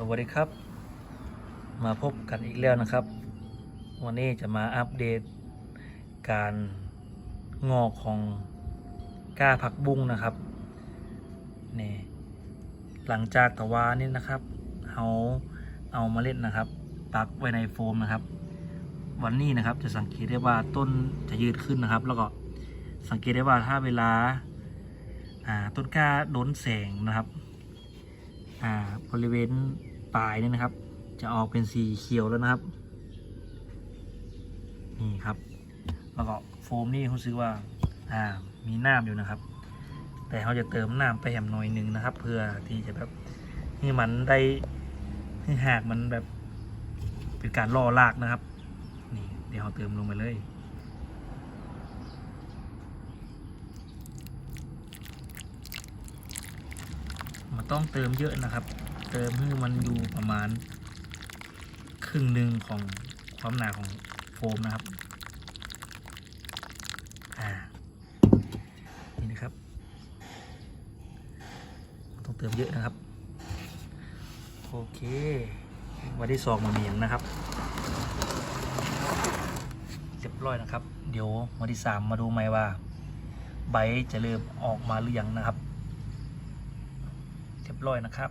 สวัสดีครับ มาพบกันอีกแล้วนะครับ วันนี้จะมาอัปเดต การงอกของก้าผักบุ้งนะครับนี่หลังจากตะวานี่นะครับเขาเอามาเล็ดนะครับ ปักไว้ในโฟมนะครับ วันนี้นะครับจะสังเกตได้ว่าต้นจะยืดขึ้นนะครับ แล้วก็สังเกตได้ว่าถ้าเวลาอ่าต้นกล้าโดนแสงนะครับ อ่าบริเวณปลายเนี่ยนะครับ จะออกเป็นสีเขียวแล้วนะครับ นี่ครับ แล้วก็โฟมนี่เขาซื้อว่าอ่ามีน้ำอยู่นะครับ แต่เขาจะเติมน้ำไปแหมหน่อยหนึ่งนะครับ เพื่อที่จะแบบให้มันได้ให้หากมันแบบเป็นการล่อลากนะครับ นี่เดี๋ยวเขาเติมลงไปเลย ต้องเติมเยอะนะครับ เติมให้มันอยู่ประมาณ ครึ่งหนึ่งของความหนาของโฟมนะครับอ่านี่นะครับ ต้องเติมเยอะนะครับ โอเควันที่สองมาเมียงนะครับเรียบร้อยนะครับ เดี๋ยววันที่สามมาดูไหมว่า ใบจะเริ่มออกมาหรือยังนะครับ เรียบร้อยนะครับ